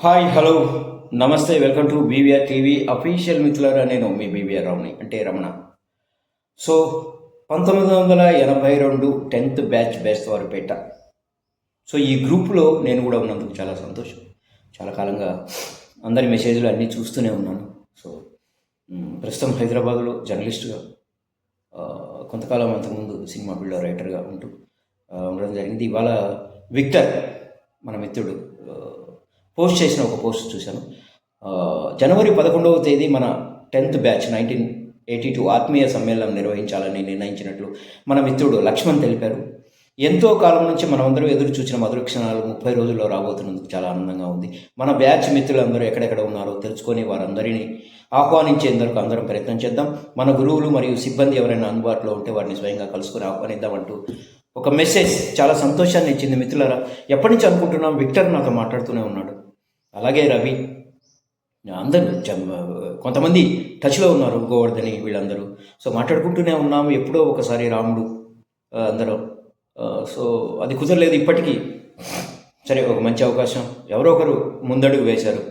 Hi hello namaste welcome to BVR TV official మిత్రులారా నేను మీ BVR రావుని అంటే రమణ. సో పంతొమ్మిది వందల ఎనభై రెండు టెన్త్ బ్యాచ్ బెస్ట్ పెట్ట సో ఈ గ్రూప్లో నేను కూడా ఉన్నందుకు చాలా సంతోషం. చాలా కాలంగా అందరి మెసేజ్లు అన్నీ చూస్తూనే ఉన్నాను. సో ప్రస్తుతం హైదరాబాద్లో జర్నలిస్ట్గా కొంతకాలం అంతకుముందు సినిమా ఫీల్డ్లో రైటర్గా ఉంటూ ఉండడం జరిగింది. ఇవాళ విక్టర్ మన మిత్రుడు పోస్ట్ చేసిన ఒక పోస్ట్ చూశాను. జనవరి పదకొండవ తేదీ మన tenth batch nineteen eighty two ఆత్మీయ సమ్మేళనం నిర్వహించాలని నిర్ణయించినట్లు మన మిత్రుడు లక్ష్మణ్ తెలిపారు. ఎంతో కాలం నుంచి మనమందరం ఎదురు చూసిన మధుర క్షణాలు ముప్పై రోజుల్లో రాబోతున్నందుకు చాలా ఆనందంగా ఉంది. మన బ్యాచ్ మిత్రులందరూ ఎక్కడెక్కడ ఉన్నారో తెలుసుకొని వారందరినీ ఆహ్వానించేందుకు అందరం ప్రయత్నం చేద్దాం. మన గురువులు మరియు సిబ్బంది ఎవరైనా అందుబాటులో ఉంటే వారిని స్వయంగా కలుసుకొని ఆహ్వానిద్దామంటూ ఒక మెసేజ్ చాలా సంతోషాన్ని ఇచ్చింది మిత్రులారా. ఎప్పటి నుంచి అనుకుంటున్నాం? విక్టర్ నాతో మాట్లాడుతూనే ఉన్నాడు. అలాగే రవి. అందరూ కొంతమంది టచ్లో ఉన్నారు గోవర్ధని వీళ్ళందరూ. సో మాట్లాడుకుంటూనే ఉన్నాము ఎప్పుడో ఒకసారి రాముడు అందరూ. అందరం సో అది కుదరలేదు ఇప్పటికీ. సరే ఒక మంచి అవకాశం. ఎవరో ఒకరు ముందడుగు వేశారు.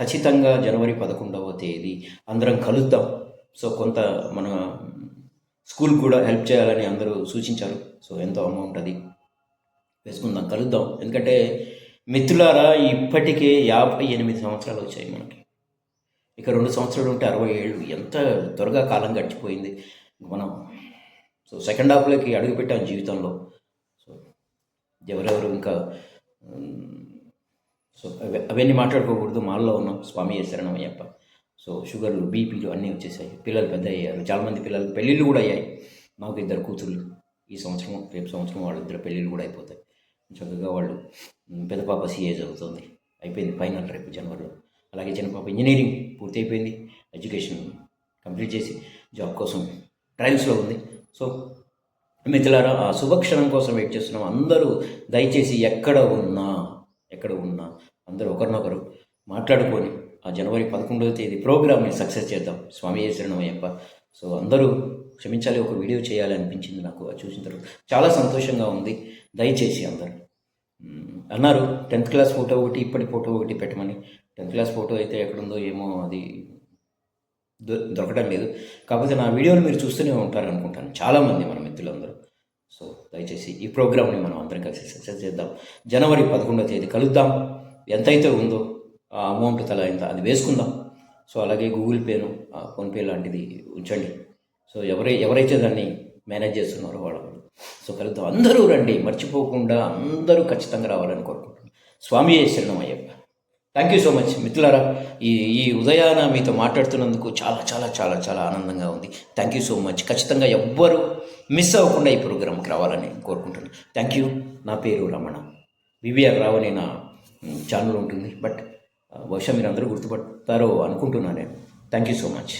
ఖచ్చితంగా జనవరి పదకొండవ తేదీ అందరం కలుద్దాం. సో కొంత మన స్కూల్ కూడా హెల్ప్ చేయాలని అందరూ సూచించారు. సో ఎంతో అమౌంట్ అది వేసుకుందాం కలుద్దాం. ఎందుకంటే మిత్రులారా ఇప్పటికే యాభై ఎనిమిది సంవత్సరాలు వచ్చాయి మనకి. ఇక రెండు సంవత్సరాలు ఉంటే అరవై ఏళ్ళు ఎంత త్వరగా కాలం గడిచిపోయింది. మనం సో సెకండ్ హాఫ్లోకి అడుగుపెట్టాం జీవితంలో. సో ఎవరెవరు ఇంకా సో అవన్నీ మాట్లాడుకోకూడదు. మాల్లో ఉన్నాం. స్వామి శరణం అయ్యప్ప సో షుగర్లు బీపీలు అన్నీ వచ్చేసాయి. పిల్లలు పెద్ద అయ్యారు. చాలామంది పిల్లలు పెళ్ళిళ్ళు కూడా అయ్యాయి. మాకు ఇద్దరు కూతుర్లు. ఈ సంవత్సరం రేపు సంవత్సరం వాళ్ళిద్దరు పెళ్ళిళ్ళు కూడా అయిపోతాయి. చక్కగా వాళ్ళు పెద్ద పాప సిఏ చదువుతుంది. అయిపోయింది ఫైనల్ రేపు జనవరిలో. అలాగే చిన్న పాప ఇంజనీరింగ్ పూర్తి అయిపోయింది ఎడ్యుకేషన్ కంప్లీట్ చేసి జాబ్ కోసం ట్రయల్స్లో ఉంది. సో మిత్రులారా ఆ శుభక్షణం కోసం వెయిట్ చేస్తున్నాం. అందరూ దయచేసి ఎక్కడ ఉన్నా ఎక్కడ ఉన్నా అందరూ ఒకరినొకరు మాట్లాడుకొని ఆ జనవరి పదకొండవ తేదీ ప్రోగ్రామ్ని సక్సెస్ చేద్దాం. స్వామి శరణమయ్యప్ప. సో అందరూ క్షమించాలి ఒక వీడియో చేయాలి అనిపించింది నాకు. అది చూసిన తర్వాత చాలా సంతోషంగా ఉంది. దయచేసి అందరూ అన్నారు. టెన్త్ క్లాస్ ఫోటో ఒకటి ఇప్పటి ఫోటో ఒకటి పెట్టమని. టెన్త్ క్లాస్ ఫోటో అయితే ఎక్కడుందో ఏమో అది దొ- దొరకడం లేదు. కాకపోతే నా వీడియోలు మీరు చూస్తూనే ఉంటారు అనుకుంటాను చాలామంది మన మిత్రులందరూ. సో దయచేసి ఈ ప్రోగ్రామ్ని మనం అందరం కలిసి సక్సెస్ చేద్దాం. జనవరి పదకొండవ తేదీ కలుద్దాం. ఎంతైతే ఉందో ఆ అమౌంట్ తల ఎంత అది వేసుకుందాం. సో అలాగే గూగుల్ పేను ఆ ఫోన్పే లాంటిది ఉంచండి. సో ఎవరై ఎవరైతే దాన్ని మేనేజ్ చేస్తున్నారు వాళ్ళు. సో కలుద్దాం. అందరూ రండి. మర్చిపోకుండా అందరూ ఖచ్చితంగా రావాలని కోరుకుంటున్నాను స్వామి శరణం Ayyappa. Thank you so much మిత్రులారా ఈ ఈ ఉదయాన మీతో మాట్లాడుతున్నందుకు చాలా చాలా చాలా చాలా ఆనందంగా ఉంది. థ్యాంక్ యూ సో మచ్ ఖచ్చితంగా ఎవ్వరూ మిస్ అవ్వకుండా ఈ ప్రోగ్రామ్కి రావాలని కోరుకుంటున్నాను థ్యాంక్ యూ నా పేరు రమణ. వివిఆర్ రావు అనే నా ఛానల్ ఉంటుంది. బట్ బహుశా మీరు అందరూ గుర్తుపడతారో అనుకుంటున్నాను నేను. Thank you so much